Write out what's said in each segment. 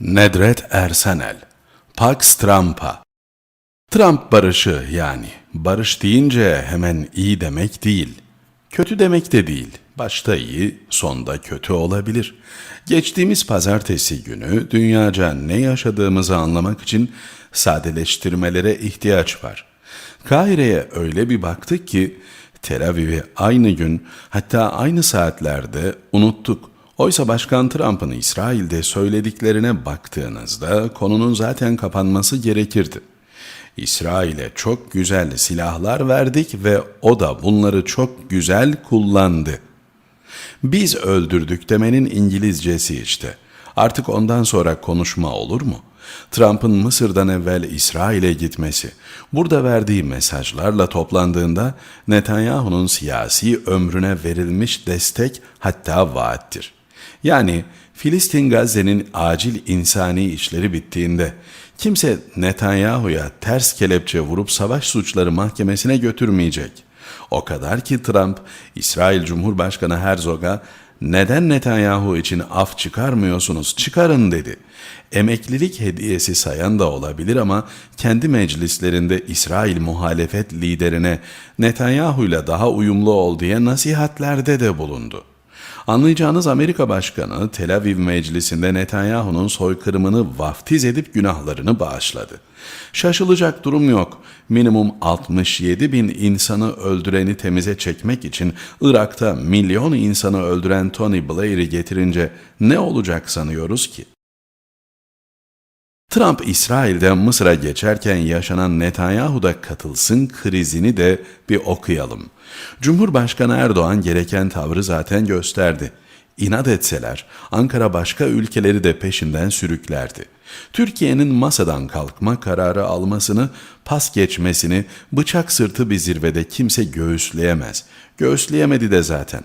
Nedret Ersenel Pax Trump'a Trump barışı yani. Barış deyince hemen iyi demek değil. Kötü demek de değil. Başta iyi, sonda kötü olabilir. Geçtiğimiz pazartesi günü dünyaca ne yaşadığımızı anlamak için sadeleştirmelere ihtiyaç var. Kahire'ye öyle bir baktık ki Tel Aviv'i aynı gün hatta aynı saatlerde unuttuk. Oysa Başkan Trump'ın İsrail'de söylediklerine baktığınızda konunun zaten kapanması gerekirdi. İsrail'e çok güzel silahlar verdik ve o da bunları çok güzel kullandı. Biz öldürdük demenin İngilizcesi işte. Artık ondan sonra konuşma olur mu? Trump'ın Mısır'dan evvel İsrail'e gitmesi, burada verdiği mesajlarla toplandığında Netanyahu'nun siyasi ömrüne verilmiş destek hatta vaattir. Yani Filistin Gazze'nin acil insani işleri bittiğinde kimse Netanyahu'ya ters kelepçe vurup savaş suçları mahkemesine götürmeyecek. O kadar ki Trump, İsrail Cumhurbaşkanı Herzog'a neden Netanyahu için af çıkarmıyorsunuz çıkarın dedi. Emeklilik hediyesi sayan da olabilir ama kendi meclislerinde İsrail muhalefet liderine Netanyahu'yla daha uyumlu ol diye nasihatlerde de bulundu. Anlayacağınız Amerika Başkanı Tel Aviv Meclisi'nde Netanyahu'nun soykırımını vaftiz edip günahlarını bağışladı. Şaşılacak durum yok. Minimum 67 bin insanı öldüreni temize çekmek için Irak'ta milyon insanı öldüren Tony Blair'i getirince ne olacak sanıyoruz ki? Trump İsrail'den Mısır'a geçerken yaşanan Netanyahu'da katılsın krizini de bir okuyalım. Cumhurbaşkanı Erdoğan gereken tavrı zaten gösterdi. İnat etseler Ankara başka ülkeleri de peşinden sürüklerdi. Türkiye'nin masadan kalkma kararı almasını, pas geçmesini bıçak sırtı bir zirvede kimse göğüsleyemez. Göğüsleyemedi de zaten.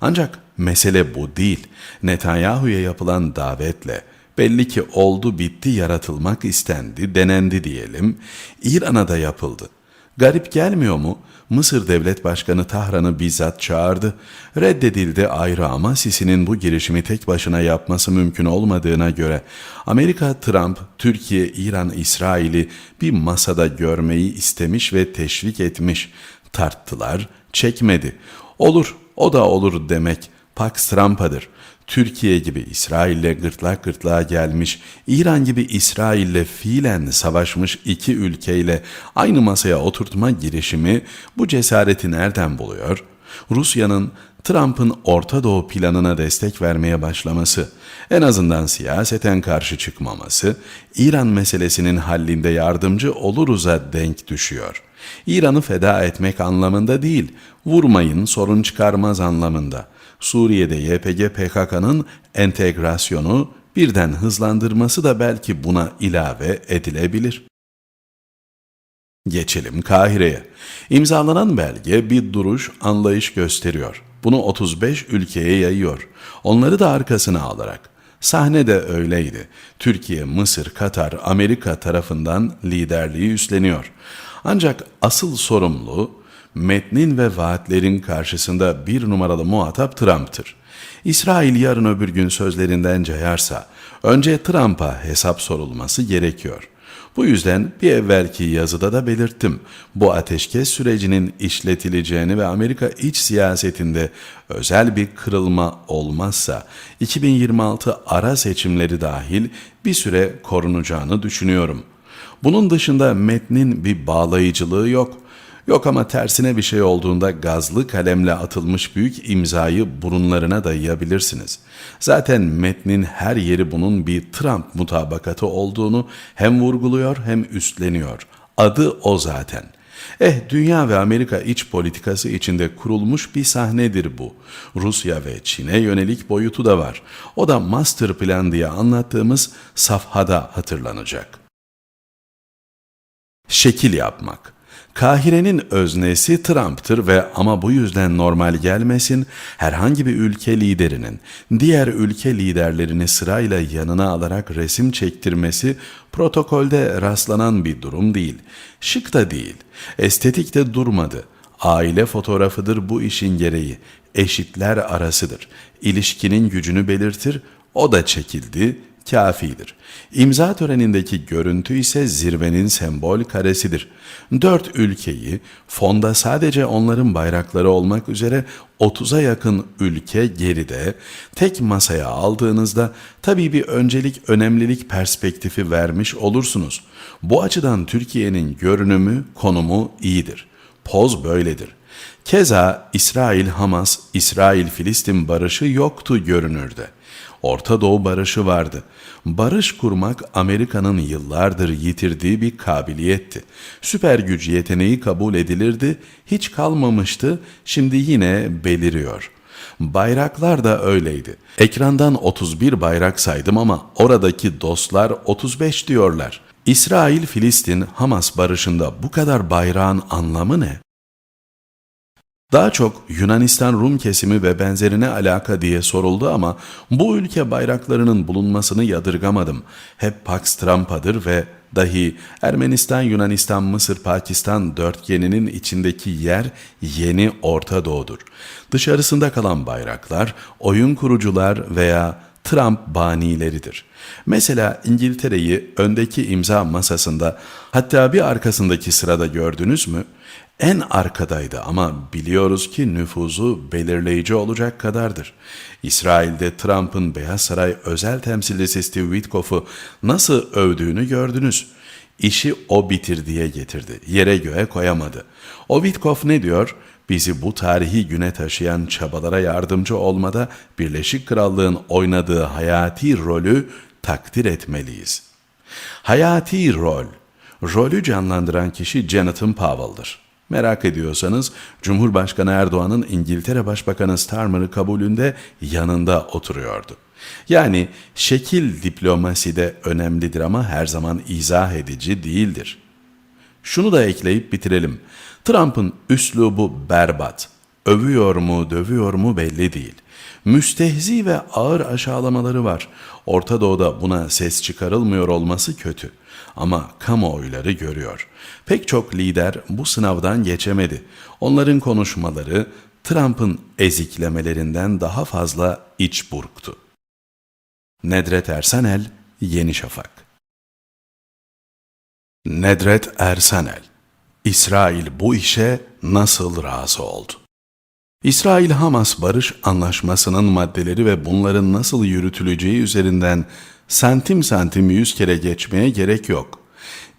Ancak mesele bu değil. Netanyahu'ya yapılan davetle belli ki oldu bitti yaratılmak istendi, denendi diyelim. İran'a da yapıldı. Garip gelmiyor mu? Mısır Devlet Başkanı Tahran'ı bizzat çağırdı. Reddedildi ayrı ama Sisi'nin bu girişimi tek başına yapması mümkün olmadığına göre Amerika, Trump, Türkiye, İran, İsrail'i bir masada görmeyi istemiş ve teşvik etmiş. Tarttılar, çekmedi. Olur, o da olur demek. Pax Trump'adır. Türkiye gibi İsrail'le gırtlak gırtlağa gelmiş, İran gibi İsrail'le fiilen savaşmış iki ülkeyle aynı masaya oturtma girişimi bu cesareti nereden buluyor? Rusya'nın Trump'ın Orta Doğu planına destek vermeye başlaması, en azından siyaseten karşı çıkmaması, İran meselesinin hallində yardımcı oluruz'a denk düşüyor. İran'ı feda etmek anlamında değil, vurmayın sorun çıkarmaz anlamında. Suriye'de YPG PKK'nın entegrasyonu birden hızlandırması da belki buna ilave edilebilir. Geçelim Kahire'ye. İmzalanan belge bir duruş, anlayış gösteriyor. Bunu 35 ülkeye yayıyor. Onları da arkasına alarak. Sahne de öyleydi. Türkiye, Mısır, Katar, Amerika tarafından liderliği üstleniyor. Ancak asıl sorumlu metnin ve vaatlerin karşısında bir numaralı muhatap Trump'tır. İsrail yarın öbür gün sözlerinden cayarsa önce Trump'a hesap sorulması gerekiyor. Bu yüzden bir evvelki yazıda da belirttim. Bu ateşkes sürecinin işletileceğini ve Amerika iç siyasetinde özel bir kırılma olmazsa 2026 ara seçimleri dahil bir süre korunacağını düşünüyorum. Bunun dışında metnin bir bağlayıcılığı yok. Yok ama tersine bir şey olduğunda gazlı kalemle atılmış büyük imzayı burunlarına dayayabilirsiniz. Zaten metnin her yeri bunun bir Trump mutabakatı olduğunu hem vurguluyor hem üstleniyor. Adı o zaten. Eh dünya ve Amerika iç politikası içinde kurulmuş bir sahnedir bu. Rusya ve Çin'e yönelik boyutu da var. O da master plan diye anlattığımız safhada hatırlanacak. Şekil yapmak. Kahire'nin öznesi Trump'tır ve ama bu yüzden normal gelmesin herhangi bir ülke liderinin diğer ülke liderlerini sırayla yanına alarak resim çektirmesi protokolde rastlanan bir durum değil. Şık da değil. Estetik de durmadı. Aile fotoğrafıdır bu işin gereği. Eşitler arasıdır. İlişkinin gücünü belirtir. O da çekildi, kafidir. İmza törenindeki görüntü ise zirvenin sembol karesidir. Dört ülkeyi fonda sadece onların bayrakları olmak üzere 30'a yakın ülke geride tek masaya aldığınızda tabii bir öncelik önemlilik perspektifi vermiş olursunuz. Bu açıdan Türkiye'nin görünümü, konumu iyidir. Poz böyledir. Keza İsrail-Hamas, İsrail-Filistin barışı yoktu görünürde. Orta Doğu barışı vardı. Barış kurmak Amerika'nın yıllardır yitirdiği bir kabiliyetti. Süper güç yeteneği kabul edilirdi, hiç kalmamıştı, şimdi yine beliriyor. Bayraklar da öyleydi. Ekrandan 31 bayrak saydım ama oradaki dostlar 35 diyorlar. İsrail-Filistin Hamas barışında bu kadar bayrağın anlamı ne? Daha çok Yunanistan Rum kesimi ve benzerine alaka diye soruldu ama bu ülke bayraklarının bulunmasını yadırgamadım. Hep Pax Trumpa'dır ve dahi Ermenistan, Yunanistan, Mısır, Pakistan dörtgeninin içindeki yer yeni Orta Doğu'dur. Dışarısında kalan bayraklar oyun kurucular veya Trump banileridir. Mesela İngiltere'yi öndeki imza masasında hatta bir arkasındaki sırada gördünüz mü? En arkadaydı ama biliyoruz ki nüfuzu belirleyici olacak kadardır. İsrail'de Trump'ın Beyaz Saray özel temsilcisi Steve Witkoff'u nasıl övdüğünü gördünüz. İşi o bitir diye getirdi. Yere göğe koyamadı. O Witkoff ne diyor? Bizi bu tarihi güne taşıyan çabalara yardımcı olmada Birleşik Krallığın oynadığı hayati rolü takdir etmeliyiz. Hayati rol. Rolü canlandıran kişi Jonathan Powell'dır. Merak ediyorsanız Cumhurbaşkanı Erdoğan'ın İngiltere Başbakanı Starmer'ı kabulünde yanında oturuyordu. Yani şekil diplomasi de önemlidir ama her zaman izah edici değildir. Şunu da ekleyip bitirelim. Trump'ın üslubu berbat. Övüyor mu, dövüyor mu belli değil. Müstehzi ve ağır aşağılamaları var. Orta Doğu'da buna ses çıkarılmıyor olması kötü. Ama kamuoyları görüyor. Pek çok lider bu sınavdan geçemedi. Onların konuşmaları Trump'ın eziklemelerinden daha fazla iç burktu. Nedret Ersanel, Yeni Şafak Nedret Ersanel İsrail bu işe nasıl razı oldu? İsrail-Hamas barış anlaşmasının maddeleri ve bunların nasıl yürütüleceği üzerinden santim santim yüz kere geçmeye gerek yok.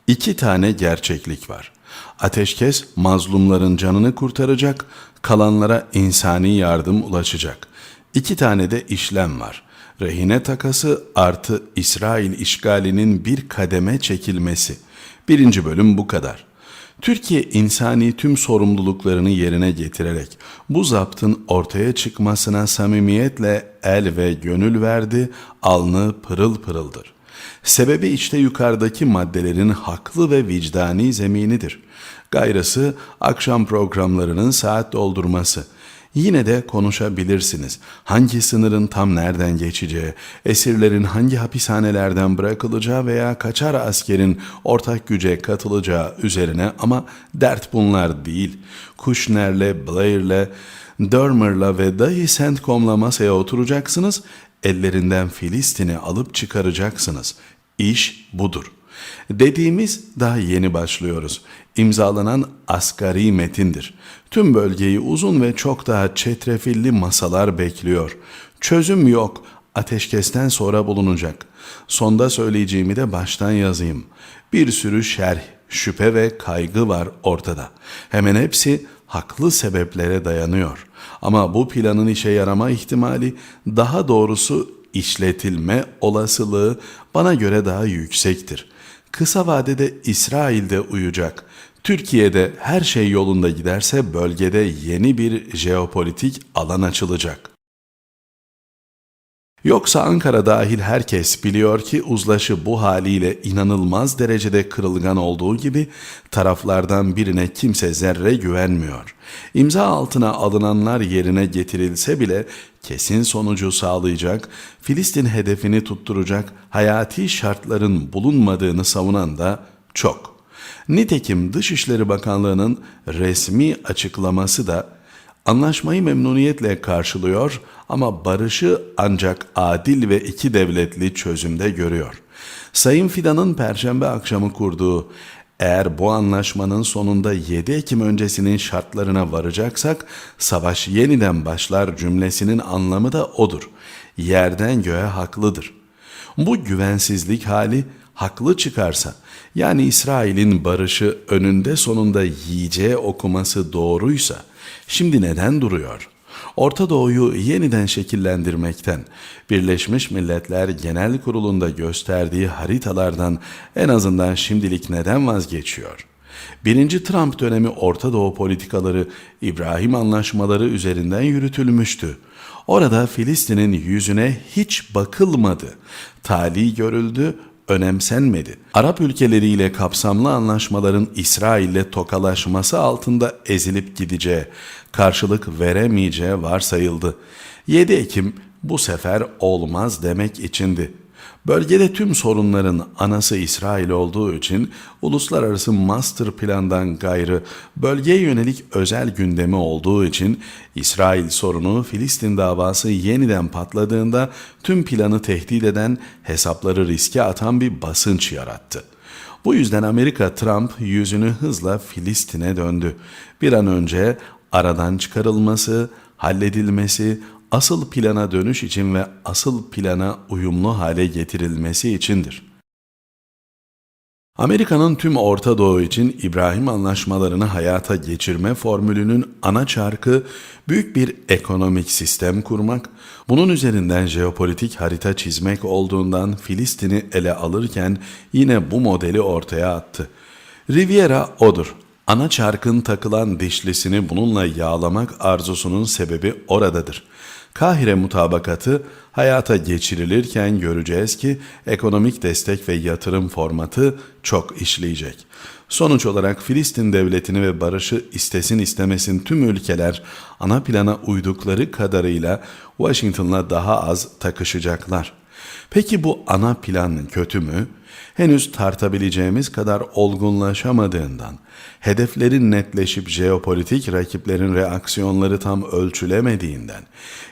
İki tane gerçeklik var. Ateşkes mazlumların canını kurtaracak, kalanlara insani yardım ulaşacak. İki tane de işlem var. Rehine takası artı İsrail işgalinin bir kademe çekilmesi. Birinci bölüm bu kadar.'' Türkiye insani tüm sorumluluklarını yerine getirerek bu zaptın ortaya çıkmasına samimiyetle el ve gönül verdi, alnı pırıl pırıldır. Sebebi işte yukarıdaki maddelerin haklı ve vicdani zeminidir. Gayrısı akşam programlarının saat doldurması.'' Yine de konuşabilirsiniz. Hangi sınırın tam nereden geçeceği, esirlerin hangi hapishanelerden bırakılacağı veya kaçar askerin ortak güce katılacağı üzerine ama dert bunlar değil. Kushner'le, Blair'le, Dermer'la ve dahi Centcom'la masaya oturacaksınız, ellerinden Filistin'i alıp çıkaracaksınız. İş budur.'' Dediğimiz daha yeni başlıyoruz. İmzalanan asgari metindir. Tüm bölgeyi uzun ve çok daha çetrefilli masalar bekliyor. Çözüm yok. Ateşkesten sonra bulunacak. Sonda söyleyeceğimi de baştan yazayım. Bir sürü şerh, şüphe ve kaygı var ortada. Hemen hepsi haklı sebeplere dayanıyor. Ama bu planın işe yarama ihtimali, daha doğrusu işletilme olasılığı bana göre daha yüksektir kısa vadede İsrail'de uyacak. Türkiye'de her şey yolunda giderse bölgede yeni bir jeopolitik alan açılacak. Yoksa Ankara dahil herkes biliyor ki uzlaşı bu haliyle inanılmaz derecede kırılgan olduğu gibi taraflardan birine kimse zerre güvenmiyor. İmza altına alınanlar yerine getirilse bile kesin sonucu sağlayacak, Filistin hedefini tutturacak hayati şartların bulunmadığını savunan da çok. Nitekim Dışişleri Bakanlığı'nın resmi açıklaması da Anlaşmayı memnuniyetle karşılıyor ama barışı ancak adil ve iki devletli çözümde görüyor. Sayın Fidan'ın perşembe akşamı kurduğu eğer bu anlaşmanın sonunda 7 Ekim öncesinin şartlarına varacaksak savaş yeniden başlar cümlesinin anlamı da odur. Yerden göğe haklıdır. Bu güvensizlik hali haklı çıkarsa yani İsrail'in barışı önünde sonunda yiyeceği okuması doğruysa şimdi neden duruyor? Orta Doğu'yu yeniden şekillendirmekten, Birleşmiş Milletler Genel Kurulu'nda gösterdiği haritalardan en azından şimdilik neden vazgeçiyor? Birinci Trump dönemi Orta Doğu politikaları İbrahim anlaşmaları üzerinden yürütülmüştü. Orada Filistin'in yüzüne hiç bakılmadı. Tali görüldü, önemsenmedi. Arap ülkeleriyle kapsamlı anlaşmaların İsrail'le tokalaşması altında ezilip gideceği, karşılık veremeyeceği varsayıldı. 7 Ekim bu sefer olmaz demek içindi. Bölgede tüm sorunların anası İsrail olduğu için uluslararası master plandan gayrı bölgeye yönelik özel gündemi olduğu için İsrail sorunu Filistin davası yeniden patladığında tüm planı tehdit eden hesapları riske atan bir basınç yarattı. Bu yüzden Amerika Trump yüzünü hızla Filistin'e döndü. Bir an önce aradan çıkarılması, halledilmesi, asıl plana dönüş için ve asıl plana uyumlu hale getirilmesi içindir. Amerika'nın tüm Orta Doğu için İbrahim anlaşmalarını hayata geçirme formülünün ana çarkı büyük bir ekonomik sistem kurmak, bunun üzerinden jeopolitik harita çizmek olduğundan Filistin'i ele alırken yine bu modeli ortaya attı. Riviera odur. Ana çarkın takılan dişlisini bununla yağlamak arzusunun sebebi oradadır. Kahire mutabakatı hayata geçirilirken göreceğiz ki ekonomik destek ve yatırım formatı çok işleyecek. Sonuç olarak Filistin devletini ve barışı istesin istemesin tüm ülkeler ana plana uydukları kadarıyla Washington'la daha az takışacaklar. Peki bu ana plan kötü mü? Henüz tartabileceğimiz kadar olgunlaşamadığından, hedeflerin netleşip jeopolitik rakiplerin reaksiyonları tam ölçülemediğinden,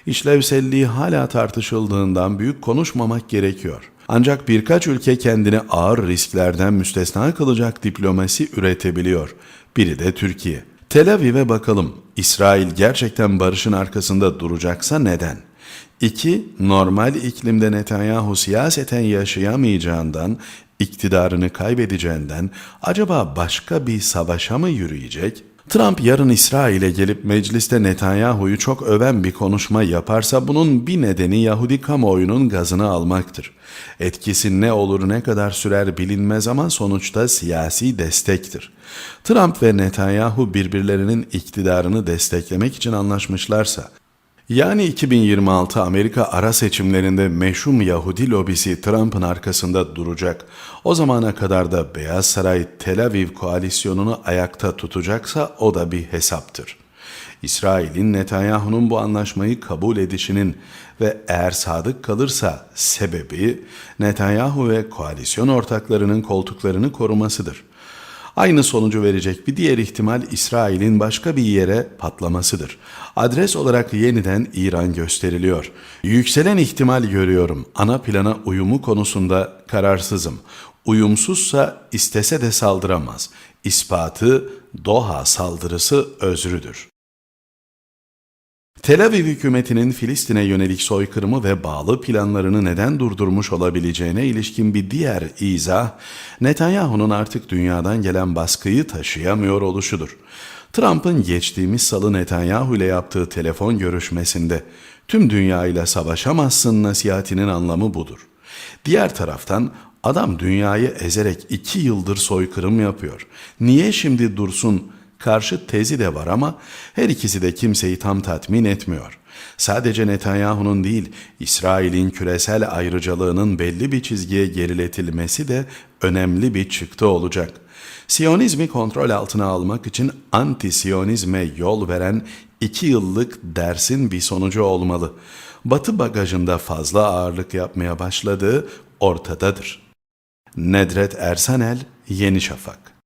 işlevselliği hala tartışıldığından büyük konuşmamak gerekiyor. Ancak birkaç ülke kendini ağır risklerden müstesna kılacak diplomasi üretebiliyor. Biri de Türkiye. Tel Aviv'e bakalım. İsrail gerçekten barışın arkasında duracaksa neden? 2. Normal iklimde Netanyahu siyaseten yaşayamayacağından, iktidarını kaybedeceğinden acaba başka bir savaşa mı yürüyecek? Trump yarın İsrail'e gelip mecliste Netanyahu'yu çok öven bir konuşma yaparsa bunun bir nedeni Yahudi kamuoyunun gazını almaktır. Etkisi ne olur ne kadar sürer bilinmez ama sonuçta siyasi destektir. Trump ve Netanyahu birbirlerinin iktidarını desteklemek için anlaşmışlarsa yani 2026 Amerika ara seçimlerinde meşhum Yahudi lobisi Trump'ın arkasında duracak. O zamana kadar da Beyaz Saray Tel Aviv koalisyonunu ayakta tutacaksa o da bir hesaptır. İsrail'in Netanyahu'nun bu anlaşmayı kabul edişinin ve eğer sadık kalırsa sebebi Netanyahu ve koalisyon ortaklarının koltuklarını korumasıdır. Aynı sonucu verecek bir diğer ihtimal İsrail'in başka bir yere patlamasıdır. Adres olarak yeniden İran gösteriliyor. Yükselen ihtimal görüyorum. Ana plana uyumu konusunda kararsızım. Uyumsuzsa istese de saldıramaz. İspatı Doha saldırısı özrüdür. Tel Aviv hükümetinin Filistin'e yönelik soykırımı ve bağlı planlarını neden durdurmuş olabileceğine ilişkin bir diğer izah, Netanyahu'nun artık dünyadan gelen baskıyı taşıyamıyor oluşudur. Trump'ın geçtiğimiz salı Netanyahu ile yaptığı telefon görüşmesinde tüm dünya ile savaşamazsın nasihatinin anlamı budur. Diğer taraftan adam dünyayı ezerek iki yıldır soykırım yapıyor. Niye şimdi dursun karşı tezi de var ama her ikisi de kimseyi tam tatmin etmiyor. Sadece Netanyahu'nun değil, İsrail'in küresel ayrıcalığının belli bir çizgiye geriletilmesi de önemli bir çıktı olacak. Siyonizmi kontrol altına almak için anti-Siyonizme yol veren iki yıllık dersin bir sonucu olmalı. Batı bagajında fazla ağırlık yapmaya başladığı ortadadır. Nedret Ersanel, Yeni Şafak